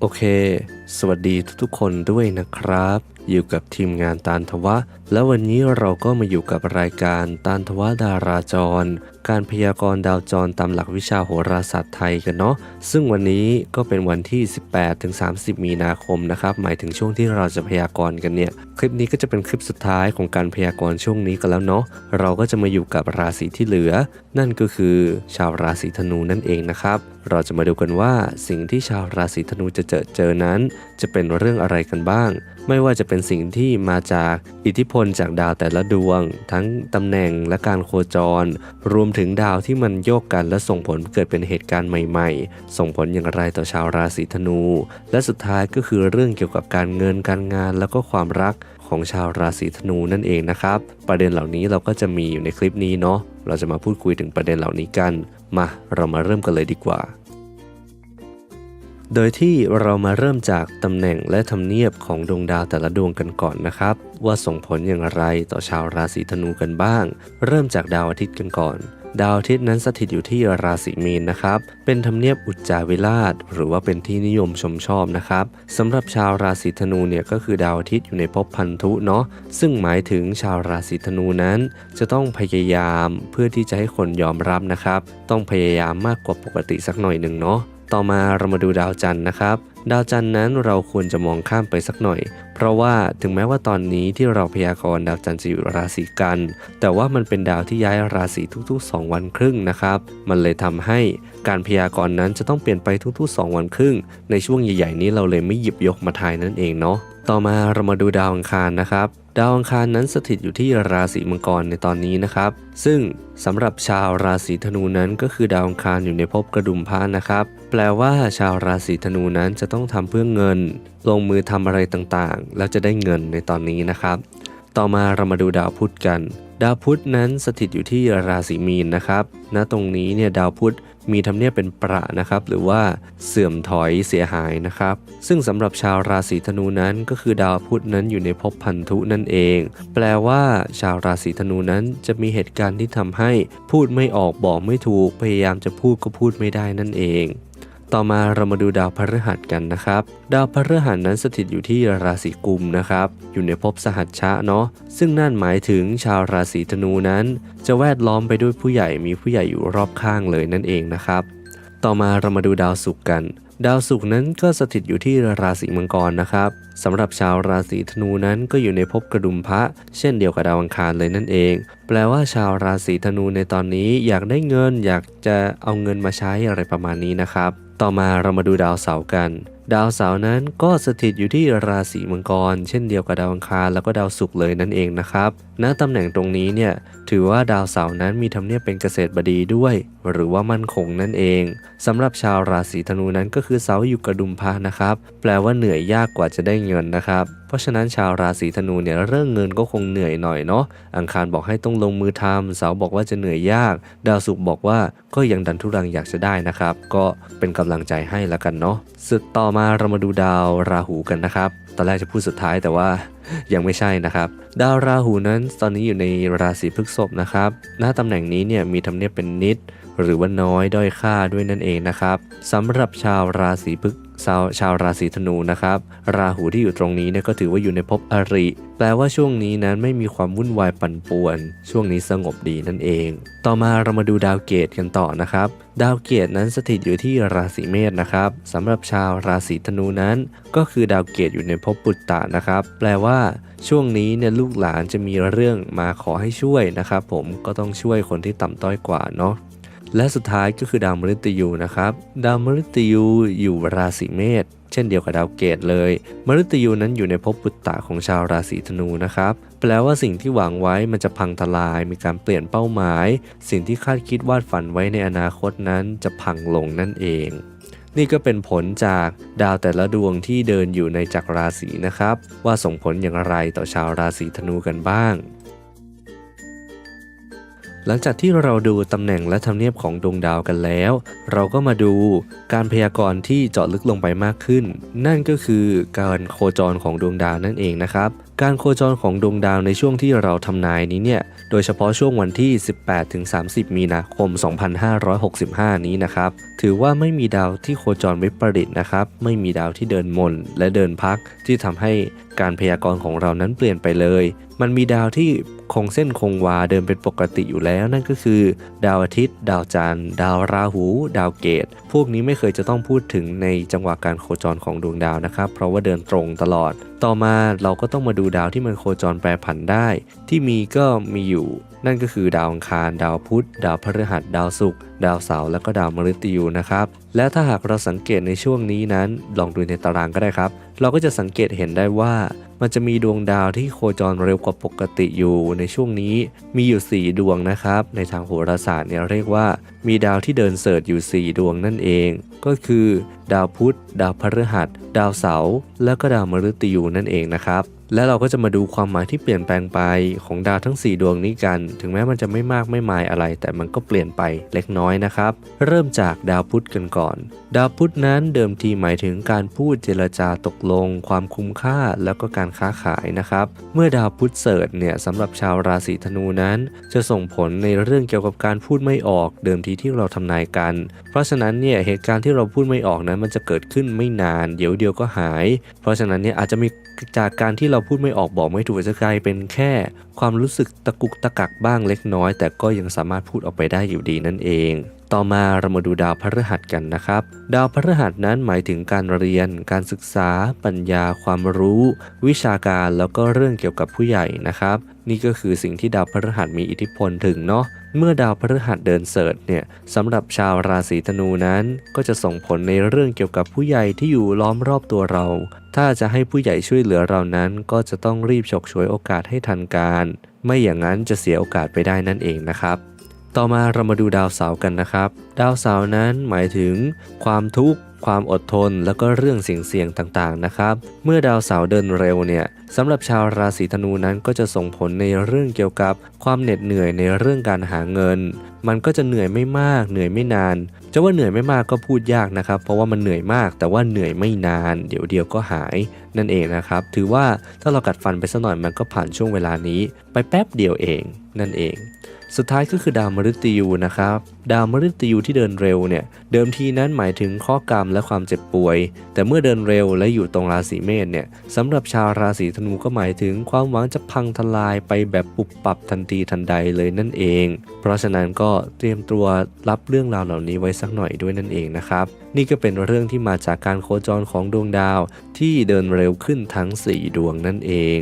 โอเค สวัสดีทุกๆคนด้วยนะครับ อยู่กับทีมงานตานทวะแล้ววันนี้เราก็มาอยู่กับรายการตานทวดาราจร การพยากรณ์ดาวจรตามหลักวิชาโหราศาสตร์ไทยกันเนาะซึ่งวันนี้ก็เป็นวันที่ 18-30 มีนาคมนะครับหมายถึงช่วงที่เราจะพยากรณ์กันเนี่ย คลิปนี้ก็จะเป็นคลิปสุดท้ายของการพยากรณ์ช่วงนี้กันแล้วเนาะเราก็จะมาอยู่กับราศีที่เหลือ นั่นก็คือชาวราศีธนูนั่นเองนะครับเราจะมาดูกันว่าสิ่งที่ชาวราศีธนูจะเจอเจอนั้น จะเป็นเรื่องอะไรกันบ้าง ไม่ว่าจะเป็นสิ่งที่มาจากอิทธิพลจากดาวแต่ละดวง ทั้งตำแหน่งและการโคจร รวมถึงดาวที่มันโยกกันและส่งผลเกิดเป็นเหตุการณ์ใหม่ ๆ ส่งผลอย่างไรต่อชาวราศีธนู และสุดท้ายก็คือเรื่องเกี่ยวกับการเงินการงานแล้วก็ความรักของชาวราศีธนูนั่นเองนะครับ ประเด็นเหล่านี้เราก็จะมีอยู่ในคลิปนี้เนาะเราจะมาพูดคุยถึงประเด็นเหล่านี้กัน มาเรามาเริ่มกันเลยดีกว่า โดยที่เรามาเริ่มจากตำแหน่งและทำเนียบของดวงดาวแต่ละดวงกันก่อนนะครับ ว่าส่งผลอย่างไรต่อชาวราศีธนูกันบ้าง เริ่มจากดาวอาทิตย์กันก่อน ดาวอาทิตย์นั้นสถิตอยู่ที่ราศีมีนนะครับ เป็นธรรมเนียบอุจจาวิราช หรือว่าเป็นที่นิยมชมชอบนะครับสำหรับชาวราศีธนูเนี่ยก็คือดาวอาทิตย์อยู่ในภพพันธุเนาะซึ่งหมายถึงชาวราศีธนูนั้น จะต้องพยายามเพื่อที่จะให้คนยอมรับนะครับ ต้องพยายามมากกว่าปกติสักหน่อยหนึ่งเนาะ ต่อมาเรามาดูดาวจันทร์นะครับ ดาวจันทร์นั้นเราควรจะมองข้ามไปสักหน่อย เพราะว่าถึงแม้ว่าตอนนี้ที่เราพยากรณ์ดาวจันทร์จะอยู่ราศีกัน แต่ว่ามันเป็นดาวที่ย้ายราศีทุกๆ 2 วันครึ่งนะครับ มันเลยทำให้การพยากรณ์นั้นจะต้องเปลี่ยนไปทุกๆ 2 วันครึ่ง ในช่วงใหญ่ๆนี้เราเลยไม่หยิบยกมาทายนั่นเองเนาะ ต่อมาเรามาดูดาวอังคารนะครับ ดาวอังคารนั้นสถิตอยู่ที่ราศีมังกรในตอนนี้นะครับ ซึ่งสำหรับชาวราศีธนูนั้นก็คือดาวอังคารอยู่ในภพกระดุมพระนะครับ แปลว่าชาวราศีธนูนั้นจะต้องทำเพื่อเงิน ลงมือทำอะไรต่างๆ แล้วจะได้เงินในตอนนี้นะครับ ต่อมาเรามาดูดาวพุธกัน ดาวพุธนั้นสถิตอยู่ที่ราศีมีนนะครับณตรงนี้เนี่ยดาวพุธมีทำเนียบเป็นประนะครับ หรือว่าเสื่อมถอยเสียหายนะครับ ซึ่งสำหรับชาวราศีธนูนั้นก็คือดาวพุธนั้นอยู่ในภพพันธุนั่นเอง แปลว่า ชาวราศีธนูนั้นจะมีเหตุการณ์ที่ทำให้พูดไม่ออกบอกไม่ถูกพยายามจะพูดก็พูดไม่ได้นั่นเอง ต่อมาเรามาดูดาวพฤหัสกันนะครับ ดาวพฤหัสนั้นสถิตอยู่ที่ราศีกุมนะครับ อยู่ในภพสหัชชะเนาะ ซึ่งนั่นหมายถึงชาวราศีธนูนั้น จะแวดล้อมไปด้วยผู้ใหญ่มีผู้ใหญ่อยู่รอบข้างเลยนั่นเองนะครับ ต่อมาเรามาดูดาวศุกร์กัน ดาวศุกร์นั้นก็สถิตอยู่ที่ราศีมังกรนะครับสำหรับชาวราศีธนูนั้นก็อยู่ในภพกระดุมพระ เช่นเดียวกับดาวอังคารเลยนั่นเอง แปลว่าชาวราศีธนูในตอนนี้อยากได้เงินอยากจะเอาเงินมาใช้อะไรประมาณนี้นะครับ ต่อมาเรามาดูดาวเสาร์กัน ดาวเสาร์นั้นก็สถิตอยู่ที่ราศีมังกร เช่นเดียวกับดาวอังคารแล้วก็ดาวศุกร์เลยนั่นเองนะครับ ณ ตำแหน่งตรงนี้เนี่ยถือว่าดาวเสาร์นั้นมีทำเนียบเป็นเกษตรบดีด้วย หรือว่ามั่นคงนั่นเองสำหรับชาวราศีธนูนั้นก็คือเสาอยู่กระดุมพระนะครับ แปลว่าเหนื่อยยากกว่าจะได้เงินนะครับ เพราะฉะนั้นชาวราศีธนูเนี่ยเรื่องเงินก็คงเหนื่อยหน่อยเนาะอังคารบอกให้ต้องลงมือทำเสาบอกว่าจะเหนื่อยยาก ดาวศุกร์บอกว่าก็ยังดันทุรังอยากจะได้นะครับ ก็เป็นกำลังใจให้ล้วกันเนาะสุดต่อมาเรามาดูดาวราหูกันนะครับ ตอนแรกจะพูดสุดท้ายแต่ว่ายังไม่ใช่นะครับ ดาวราหูนั้นตอนนี้อยู่ในราศีพฤษภนะครับ หน้าตำแหน่งนี้เนี่ยมีทำเนียบเป็นนิด หรือว่าน้อยด้อยค่าด้วยนั่นเองนะครับสำหรับชาวราศีพฤษชาวชาวราศีธนูนะครับ ราหูที่อยู่ตรงนี้เนี่ยก็ถือว่าอยู่ในภพอริ แปลว่าช่วงนี้นั้นไม่มีความวุ่นวายปั่นป่วน ช่วงนี้สงบดีนั่นเอง ต่อมาเรามาดูดาวเกตกันต่อนะครับ ดาวเกตนั้นสถิตอยู่ที่ราศีเมษนะครับสำหรับชาวราศีธนูนั้น ก็คือดาวเกตอยู่ในภพปุตตะนะครับ แปลว่าช่วงนี้เนี่ยลูกหลานจะมีเรื่องมาขอให้ช่วยนะครับ ผมก็ต้องช่วยคนที่ต่ำต้อยกว่าเนาะ และสุดท้ายก็คือดาวมฤตยูนะครับ ดาวมฤตยูอยู่ราศีเมษเช่นเดียวกับดาวเกตเลย มฤตยูนั้นอยู่ในภพปุตตะของชาวราศีธนูนะครับ แปลว่าสิ่งที่หวังไว้มันจะพังทลาย มีการเปลี่ยนเป้าหมาย สิ่งที่คาดคิดวาดฝันไว้ในอนาคตนั้นจะพังลงนั่นเอง นี่ก็เป็นผลจากดาวแต่ละดวงที่เดินอยู่ในจักรราศีนะครับ ว่าส่งผลอย่างไรต่อชาวราศีธนูกันบ้าง หลังจากที่เราดูตำแหน่งและทำเนียบของดวงดาวกันแล้ว เราก็มาดูการพยากรณ์ที่เจาะลึกลงไปมากขึ้น นั่นก็คือการโคจรของดวงดาวนั่นเองนะครับ การโคจรของดวงดาวในช่วงที่เราทำนายนี้เนี่ย โดยเฉพาะช่วงวันที่ 18-30 มีนาคม 2565 นี้นะครับ ถือว่าไม่มีดาวที่โคจรวิปริตนะครับ ไม่มีดาวที่เดินมนและเดินพักที่ทำให้การพยากรณ์ของเรานั้นเปลี่ยนไปเลย มันมีดาวที่ คงเส้นคงวาเดินเป็นปกติอยู่แล้ว นั่นก็คือ ดาวอาทิตย์ ดาวจันทร์ ดาวราหู ดาวเกต พวกนี้ไม่เคยจะต้องพูดถึงในจังหวะการโคจรของดวงดาวนะครับ เพราะว่าเดินตรงตลอด ต่อมาเราก็ต้องมาดูดาวที่มันโคจรแปรผันได้ ที่มีก็มีอยู่ นั่นก็คือดาวอังคาร ดาวพุธ ดาวพฤหัส ดาวศุกร์ ดาวเสาร์ และก็ดาวมฤตยูนะครับ และถ้าหากเราสังเกตในช่วงนี้นั้น ลองดูในตารางก็ได้ครับ เราก็จะสังเกตเห็นได้ว่า มันจะมีดวงดาวที่โคจรเร็วกว่าปกติอยู่ในช่วงนี้มีอยู่ 4 ดวงนะครับ ในทางโหราศาสตร์เนี่ยเรียกว่า มีดาวที่เดินเสิร์ชอยู่ 4 ดวงนั่นเอง ก็คือ ดาวพุธ ดาวพฤหัส ดาวเสาร์และก็ดาวมฤตยูนั่นเองนะครับ และเราก็จะมาดูความหมายที่เปลี่ยนแปลงไปของดาวทั้ง 4 ดวงนี้กัน ถึงแม้มันจะไม่มากไม่มายอะไร แต่มันก็เปลี่ยนไปเล็กน้อยนะครับ เริ่มจากดาวพุธกันก่อน ดาวพุธนั้นเดิมทีหมายถึงการพูดเจรจาตกลง ความคุ้มค่าแล้วก็การค้าขายนะครับ เมื่อดาวพุธเสิร์ชเนี่ยสำหรับชาวราศีธนูนั้น จะส่งผลในเรื่องเกี่ยวกับการพูดไม่ออกเดิมทีที่เราทำนายกัน เพราะฉะนั้นเนี่ยเหตุการณ์ที่เราพูดไม่ออกนั้น มันจะเกิดขึ้นไม่นาน เดี๋ยวเดียวก็หาย เพราะฉะนั้นเนี่ยอาจจะมีจากการที่เราพูดไม่ออกบอกไม่ถูกจะกลายเป็นแค่ความรู้สึกตะกุกตะกักบ้างเล็กน้อย แต่ก็ยังสามารถพูดออกไปได้อยู่ดีนั่นเองต่อมาเรามาดูดาวพฤหัสกันนะครับ ดาวพฤหัสนั้นหมายถึงการเรียน การศึกษา ปัญญา ความรู้ วิชาการแล้วก็เรื่องเกี่ยวกับผู้ใหญ่นะครับ นี่ก็คือสิ่งที่ดาวพฤหัสมีอิทธิพลถึงเนาะเมื่อดาวพฤหัสเดินเสิร์ชเนี่ยสำหรับชาวราศีธนูนั้น ก็จะส่งผลในเรื่องเกี่ยวกับผู้ใหญ่ที่อยู่ล้อมรอบตัวเรา ถ้าจะให้ผู้ใหญ่ช่วยเหลือเรานั้น ก็จะต้องรีบฉกฉวยโอกาสให้ทันการ ไม่อย่างนั้นจะเสียโอกาสไปได้นั่นเองนะครับ ต่อมาเรามาดูดาวเสาร์กันนะครับ ดาวเสาร์นั้นหมายถึง ความทุกข์ ความอดทน แล้วก็เรื่องเสี่ยงๆต่างๆนะครับ เมื่อดาวเสาร์เดินเร็วเนี่ยสำหรับชาวราศีธนูนั้นก็จะส่งผลในเรื่องเกี่ยวกับความเหน็ดเหนื่อยในเรื่องการหาเงิน มันก็จะเหนื่อยไม่มาก เหนื่อยไม่นาน จะว่าเหนื่อยไม่มากก็พูดยากนะครับ เพราะว่ามันเหนื่อยมาก แต่ว่าเหนื่อยไม่นาน เดี๋ยวเดียวก็หายนั่นเองนะครับ ถือว่าถ้าเรากัดฟันไปสักหน่อยมันก็ผ่านช่วงเวลานี้ ไปแป๊บเดียวเองนั่นเอง สุดท้ายก็คือดาวมฤตยูนะครับ ดาวมฤตยูที่เดินเร็วเนี่ย เดิมทีนั้นหมายถึงข้อกรรมและความเจ็บป่วย แต่เมื่อเดินเร็วและอยู่ตรงราศีเมษเนี่ยสำหรับชาวราศีธนูก็หมายถึงความหวังจะพังทลายไปแบบปุบปับทันทีทันใดเลยนั่นเอง เพราะฉะนั้นก็เตรียมตัวรับเรื่องราวเหล่านี้ไว้สักหน่อยด้วยนั่นเองนะครับ นี่ก็เป็นเรื่องที่มาจากการโคจรของดวงดาว ที่เดินเร็วขึ้นทั้ง 4 ดวงนั่นเอง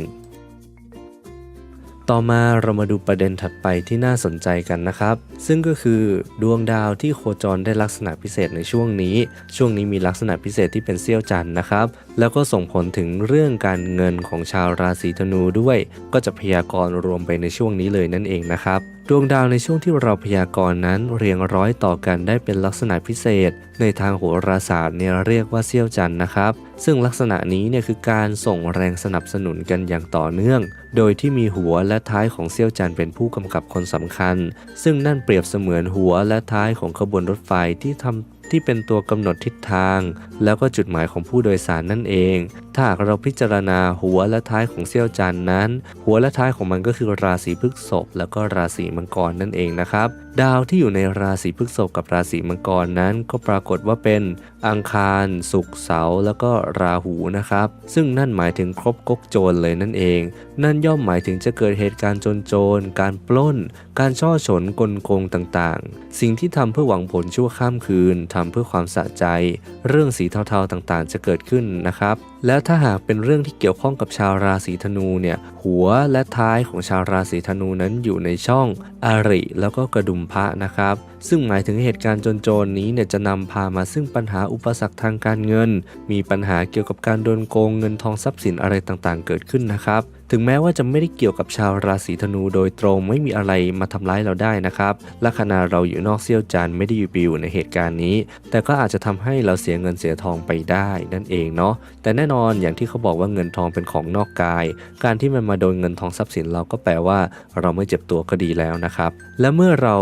ต่อมาเรามาดูประเด็นถัดไปที่น่าสนใจกันนะครับ ซึ่งก็คือดวงดาวที่โคจรได้ลักษณะพิเศษในช่วงนี้ ช่วงนี้มีลักษณะพิเศษที่เป็นเสี้ยวจันนะครับ แล้วก็ส่งผลถึงเรื่องการเงินของชาวราศีธนูด้วย ก็จะพยากรณ์รวมไปในช่วงนี้เลยนั่นเองนะครับ ดวงดาวในช่วงที่เราพยากรณ์นั้นเรียงร้อยต่อกันได้เป็นลักษณะพิเศษ ในทางโหราศาสตร์เนี่ยเรียกว่าเสี้ยวจันทร์นะครับ ซึ่งลักษณะนี้เนี่ยคือการส่งแรงสนับสนุนกันอย่างต่อเนื่อง โดยที่มีหัวและท้ายของเสี้ยวจันทร์เป็นผู้กำกับคนสำคัญ ซึ่งนั่นเปรียบเสมือนหัวและท้ายของขบวนรถไฟที่ทำ ที่เป็นตัวกำหนดทิศทาง แล้วก็จุดหมายของผู้โดยสารนั่นเอง ถ้าหากเราพิจารณาหัวและท้ายของเสี้ยวจันนั้น หัวและท้ายของมันก็คือราศีพฤษภแล้วก็ราศีมังกรนั่นเองนะครับ ดาวที่อยู่ในราศีพฤษภกับราศีมังกรนั้นก็ปรากฏว่าเป็น อังคารศุกร์เสาร์แล้วก็ราหูนะครับ ซึ่งนั่นหมายถึงครบก๊กโจรเลยนั่นเอง นั่นย่อมหมายถึงจะเกิดเหตุการณ์โจรโจรการปล้น การช่อฉนกลโกงต่างๆ สิ่งที่ทำเพื่อหวังผลชั่วข้ามคืนทำเพื่อความสะใจ เรื่องสีเทาๆต่างๆ จะเกิดขึ้นนะครับ แล้วถ้าหากเป็นเรื่องที่เกี่ยวข้องกับชาวราศีธนูเนี่ย หัวและท้ายของชาวราศีธนูนั้นอยู่ในช่องอริแล้วก็กระดุมพระนะครับ ซึ่งหมายถึงเหตุการณ์โจรๆนี้เนี่ยจะนำพามาซึ่งปัญหาอุปสรรคทางการเงิน มีปัญหาเกี่ยวกับการโดนโกงเงินทองทรัพย์สินอะไรต่างๆ เกิดขึ้นนะครับ ถึงแม้ว่าจะไม่ได้เกี่ยวกับชาวราศีธนูโดยตรงไม่มีอะไรมาทำร้ายเราได้นะครับละขณะเราอยู่นอกเซี่ยวจันไม่ได้อยู่ไปอยู่ในเหตุการณ์นี้ แต่ก็อาจจะทำให้เราเสียเงินเสียทองไปได้นั่นเองเนาะแต่แน่นอนอย่างที่เขาบอกว่าเงินทองเป็นของนอกกาย การที่มันมาโดนเงินทองทรัพย์สินเราก็แปลว่า เราไม่เจ็บตัวก็ดีแล้วนะครับและเมื่อเรา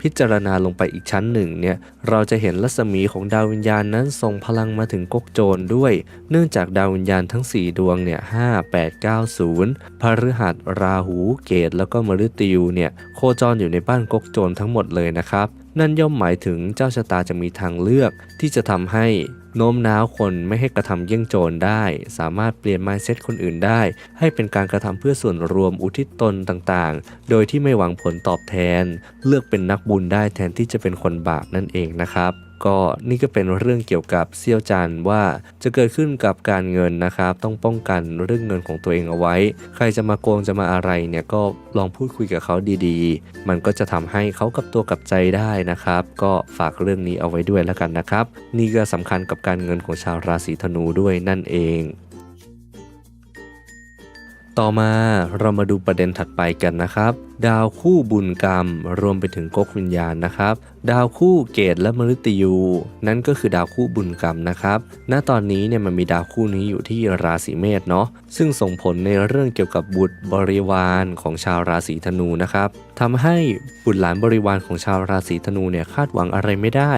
พิจารณาลงไปอีกชั้นหนึ่งเนี่ยเราจะเห็นรัศมีของดาววิญญาณนั้นส่งพลังมาถึงก๊กโจรด้วย เนื่องจากดาววิญญาณทั้ง 4 ดวงเนี่ย5 8 9 0พฤหัสราหูเกตแล้วก็มฤตยูเนี่ยโคจรอยู่ในบ้านก๊กโจรทั้งหมดเลยนะครับ นั่นย่อมหมายถึงเจ้าชะตาจะมีทางเลือกที่จะทำให้โน้มน้าวคนไม่ให้กระทำเยี่ยงโจรได้ สามารถเปลี่ยน mindset คนอื่นได้ ให้เป็นการกระทำเพื่อส่วนรวมอุทิศตนต่างๆ โดยที่ไม่หวังผลตอบแทน เลือกเป็นนักบุญได้แทนที่จะเป็นคนบาปนั่นเองนะครับ ก็นี่ก็เป็นเรื่องเกี่ยวกับเซี่ยวจันว่าจะเกิดขึ้นกับการเงินนะครับ ต้องป้องกันเรื่องเงินของตัวเองเอาไว้ ใครจะมาโกงจะมาอะไรเนี่ยก็ลองพูดคุยกับเขาดีๆ มันก็จะทำให้เขากับตัวกับใจได้นะครับ ก็ฝากเรื่องนี้เอาไว้ด้วยแล้วกันนะครับ นี่ก็สำคัญกับการเงินของชาวราศีธนูด้วยนั่นเอง ต่อมาเรามาดูประเด็นถัดไปกันนะครับ ดาวคู่บุญกรรม รวมไปถึงก๊กวิญญาณนะครับ ดาวคู่เกตและมฤตยู นั่นก็คือดาวคู่บุญกรรมนะครับ ณตอนนี้เนี่ยมันมีดาวคู่นี้อยู่ที่ราศีเมษเนาะซึ่งส่งผลในเรื่องเกี่ยวกับบุตรบริวารของชาวราศีธนูนะครับทำให้บุตรหลานบริวารของชาวราศีธนูเนี่ยคาดหวังอะไรไม่ได้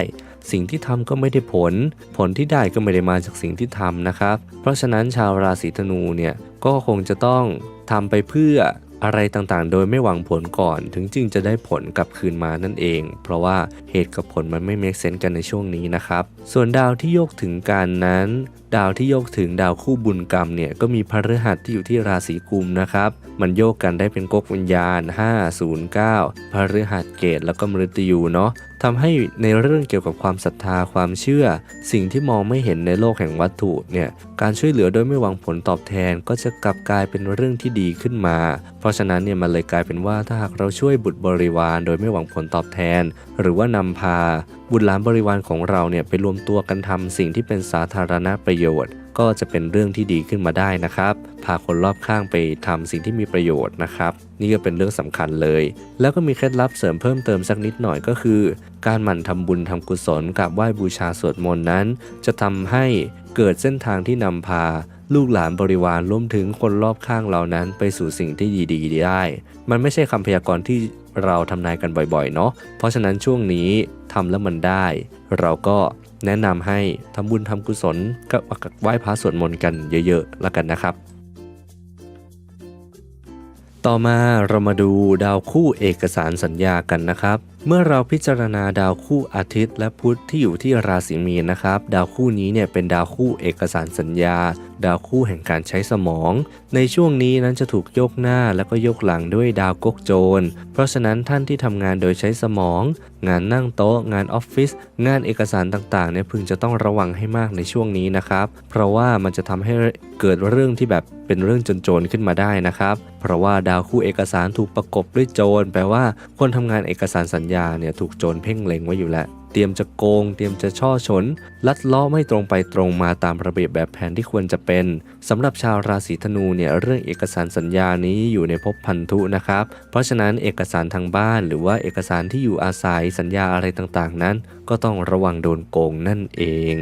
สิ่งที่ทำก็ไม่ได้ผล ผลที่ได้ก็ไม่ได้มาจากสิ่งที่ทำนะครับ เพราะฉะนั้นชาวราศีธนูเนี่ยก็คงจะต้องทำไปเพื่ออะไรต่างๆ โดยไม่หวังผลก่อน ถึงจึงจะได้ผลกลับคืนมานั่นเอง เพราะว่าเหตุกับผลมันไม่เมคเซนกันในช่วงนี้นะครับ ส่วนดาวที่โยกถึงการนั้น ดาวที่โยกถึงดาวคู่บุญกรรมเนี่ยก็มีพฤหัสที่อยู่ที่ราศีกุมนะครับ มันโยกกันได้เป็นก๊กวิญญาณ 509 พฤหัสเกตแล้วก็มฤตยูเนาะทำให้ในเรื่องเกี่ยวกับความศรัทธาความเชื่อ สิ่งที่มองไม่เห็นในโลกแห่งวัตถุเนี่ยการช่วยเหลือโดยไม่หวังผลตอบแทนก็จะกลับกลายเป็นเรื่องที่ดีขึ้นมา เพราะฉะนั้นเนี่ยมันเลยกลายเป็นว่าถ้าหากเราช่วยบุตรบริวารโดยไม่หวังผลตอบแทน หรือว่านำพา บุตรหลานบริวารของเราเนี่ยไปรวมตัวกันทำสิ่งที่เป็นสาธารณประโยชน์ ก็จะเป็นเรื่องที่ดีขึ้นมาได้นะครับ พาคนรอบข้างไปทำสิ่งที่มีประโยชน์นะครับ นี่ก็เป็นเรื่องสำคัญเลย แล้วก็มีเคล็ดลับเสริมเพิ่มเติมสักนิดหน่อยก็คือ การหมั่นทำบุญทำกุศลกับไหว้บูชาสวดมนต์นั้น จะทำให้เกิดเส้นทางที่นำพาลูกหลานบริวารรวมถึงคนรอบข้างเรานั้นไปสู่สิ่งที่ดีๆได้ มันไม่ใช่คำพยากรณ์ที่ เราทำนายกันบ่อยๆเนาะเพราะฉะนั้นช่วงนี้ทำแล้วมันได้ เราก็แนะนำให้ทำบุญทำกุศลก็ไหว้พระสวดมนต์กันเยอะๆแล้วกันนะครับ ต่อมาเรามาดูดาวคู่เอกสารสัญญากันนะครับ เมื่อเราพิจารณาดาวคู่อาทิตย์และพุธที่อยู่ที่ราศีมีนนะครับ ดาวคู่นี้เนี่ยเป็นดาวคู่เอกสารสัญญา ดาวคู่แห่งการใช้สมอง ในช่วงนี้นั้นจะถูกยกหน้าแล้วก็ยกหลังด้วยดาวก๊กโจร เพราะฉะนั้นท่านที่ทำงานโดยใช้สมอง งานนั่งโต๊ะ งานออฟฟิศงานเอกสารต่างๆเนี่ยพึงจะต้องระวังให้มากในช่วงนี้นะครับ เพราะว่ามันจะทำให้เกิดเรื่องที่แบบเป็นเรื่องโจรๆขึ้นมาได้นะครับ เพราะว่าดาวคู่เอกสารถูกประกบด้วยโจรแปลว่าคนทำงานเอกสารสัญญาเนี่ยถูกโจรเพ่งเล็งไว้อยู่แล้ว เตรียมจะโกง เตรียมจะช่อฉนลัดล้อไม่ตรงไปตรงมาตามระเบียบแบบแผนที่ควรจะเป็นสำหรับชาวราศีธนูเนี่ยเรื่องเอกสารสัญญานี้อยู่ในภพพันธุนะครับ เพราะฉะนั้นเอกสารทางบ้าน หรือว่าเอกสารที่อยู่อาศัยสัญญาอะไรต่างๆ นั้น ก็ต้องระวังโดนโกงนั่นเอง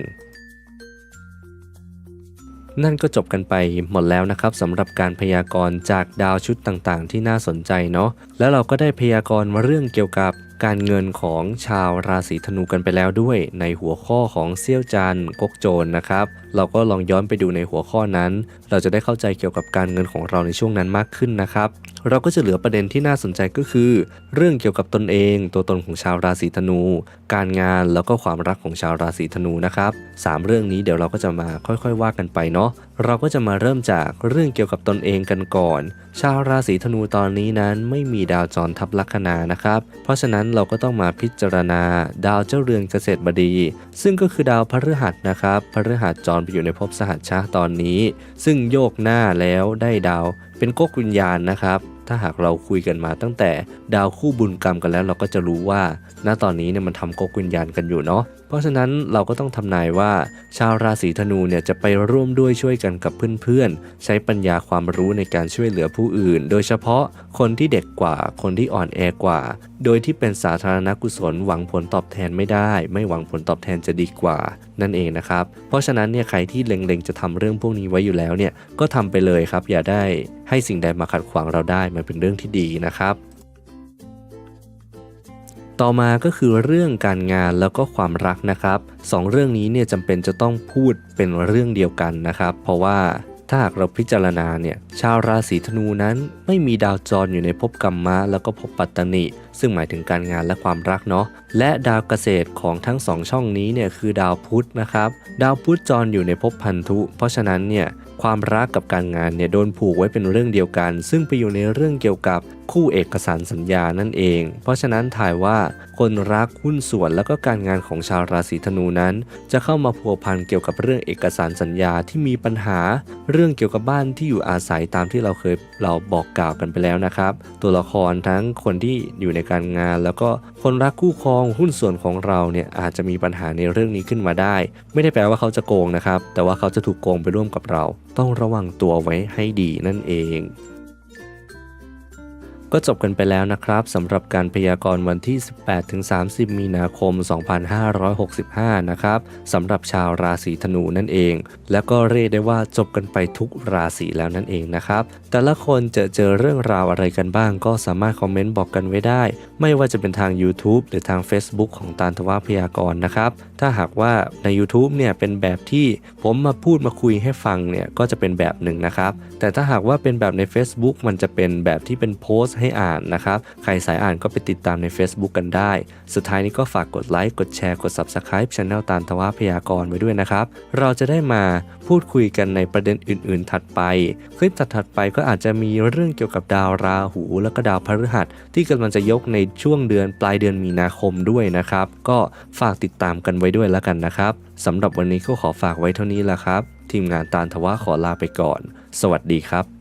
นั่นก็จบกันไปหมดแล้วนะครับสำหรับการพยากรณ์จากดาวชุดต่างๆ ที่น่าสนใจเนาะแล้วเราก็ได้พยากรณ์มาเรื่องเกี่ยวกับ การเงินของชาวราศีธนูกันไปแล้วด้วย ในหัวข้อของเซี่ยวจันกกโจรนะครับ เราก็ลองย้อนไปดูในหัวข้อนั้น เราจะได้เข้าใจเกี่ยวกับการเงินของเราในช่วงนั้นมากขึ้นนะครับ เราก็จะเหลือประเด็นที่น่าสนใจก็คือ เรื่องเกี่ยวกับตนเอง ตัวตนของชาวราศีธนู การงานแล้วก็ความรักของชาวราศีธนูนะครับสามเรื่องนี้เดี๋ยวเราก็จะมาค่อยๆว่ากันไปเนาะเราก็จะมาเริ่มจากเรื่องเกี่ยวกับตนเองกันก่อน ชาวราศีธนูตอนนี้นั้นไม่มีดาวจรทับลัคนานะครับ เพราะฉะนั้นเราก็ต้องมาพิจารณา ดาวเจ้าเรือนเกษตรบดี ซึ่งก็คือดาวพฤหัสนะครับพฤหัสจรไปอยู่ในภพสหัชชะตอนนี้ ซึ่งโยกหน้าแล้วได้ดาวเป็นก๊กวิญญาณนะครับ ถ้าหากเราคุยกันมาตั้งแต่ดาวคู่บุญกรรมกันแล้วเราก็จะรู้ว่า ณตอนนี้เนี่ยมันทำก๊กวิญญาณกันอยู่เนาะเพราะฉะนั้นเราก็ต้องทำนายว่า ชาวราศีธนูเนี่ยจะไปร่วมด้วยช่วยกันกับเพื่อนๆ ใช้ปัญญาความรู้ในการช่วยเหลือผู้อื่น โดยเฉพาะคนที่เด็กกว่าคนที่อ่อนแอกว่า โดยที่เป็นสาธารณกุศลหวังผลตอบแทนไม่ได้ ไม่หวังผลตอบแทนจะดีกว่า นั่นเองนะครับ เพราะฉะนั้นเนี่ยใครที่เล็งๆจะทำเรื่องพวกนี้ไว้อยู่แล้วเนี่ยก็ทำไปเลยครับ อย่าได้ให้สิ่งใดมาขัดขวางเราได้มันเป็นเรื่องที่ดีนะครับ ต่อมาก็คือเรื่องการงานแล้วก็ความรักนะครับสองเรื่องนี้เนี่ยจำเป็นจะต้องพูดเป็นเรื่องเดียวกันนะครับ เพราะว่าถ้าหากเราพิจารณาเนี่ยชาวราศีธนูนั้นไม่มีดาวจรอยู่ในภพกรรมะแล้วก็ภพปัตตนิซึ่งหมายถึงการงานและความรักเนาะและดาวเกษตรของทั้งสองช่องนี้เนี่ยคือดาวพุธนะครับ ดาวพุธจรอยู่ในภพพันธุ เพราะฉะนั้นเนี่ย ความรักกับการงานเนี่ยโดนผูกไว้เป็นเรื่องเดียวกัน ซึ่งไปอยู่ในเรื่องเกี่ยวกับคู่เอกสารสัญญานั่นเอง เพราะฉะนั้นถ่ายว่าคนรักหุ้นส่วนแล้วก็การงานของชาวราศีธนูนั้น จะเข้ามาพัวพันเกี่ยวกับเรื่องเอกสารสัญญาที่มีปัญหา เรื่องเกี่ยวกับบ้านที่อยู่อาศัยตามที่เราเคยเราบอกกล่าวกันไปแล้วนะครับ ตัวละครทั้งคนที่อยู่ในการงาน แล้วก็คนรักคู่ครองหุ้นส่วนของเราเนี่ยอาจจะมีปัญหาในเรื่องนี้ขึ้นมาได้ ไม่ได้แปลว่าเขาจะโกงนะครับ แต่ว่าเขาจะถูกโกงไปร่วมกับเราต้องระวังตัวไว้ให้ดีนั่นเอง ก็จบกันไปแล้วนะครับสำหรับการพยากรณ์วันที่ 18-30 มีนาคม 2565 นะครับสำหรับชาวราศีธนูนั่นเอง แล้วก็เรียกได้ว่าจบกันไปทุกราศีแล้วนั่นเองนะครับ แต่ละคนจะเจอเรื่องราวอะไรกันบ้าง ก็สามารถคอมเมนต์บอกกันไว้ได้ ไม่ว่าจะเป็นทาง YouTube หรือทาง Facebook ของตาลทวาพยากรณ์นะครับ ถ้าหากว่าใน YouTube เนี่ยเป็นแบบที่ผมมาพูดมาคุยให้ฟังเนี่ยก็จะเป็นแบบหนึ่งนะครับ แต่ถ้าหากว่าเป็นแบบใน Facebook มันจะเป็นแบบที่เป็นโพสต์ให้อ่านนะครับ ใครสายอ่านก็ไปติดตามใน Facebook กันได้ สุดท้ายนี้ก็ฝากกดไลค์กดแชร์กด Subscribe Channel ตาลทวาพยากรณ์ไว้ด้วยนะครับ เราจะได้มาพูดคุยกันในประเด็นอื่น ๆ ถัดไป คลิปถัดๆไปก็อาจจะมีเรื่องเกี่ยวกับดาวราหู แล้วก็ดาวพฤหัส ที่กำลังจะยกในช่วงเดือนปลายเดือนมีนาคมด้วยนะครับ ก็ฝากติดตามกันไว้ด้วยแล้วกันนะครับสำหรับวันนี้ก็ขอฝากไว้เท่านี้ละครับ ทีมงานตาลทว่าขอลาไปก่อน สวัสดีครับ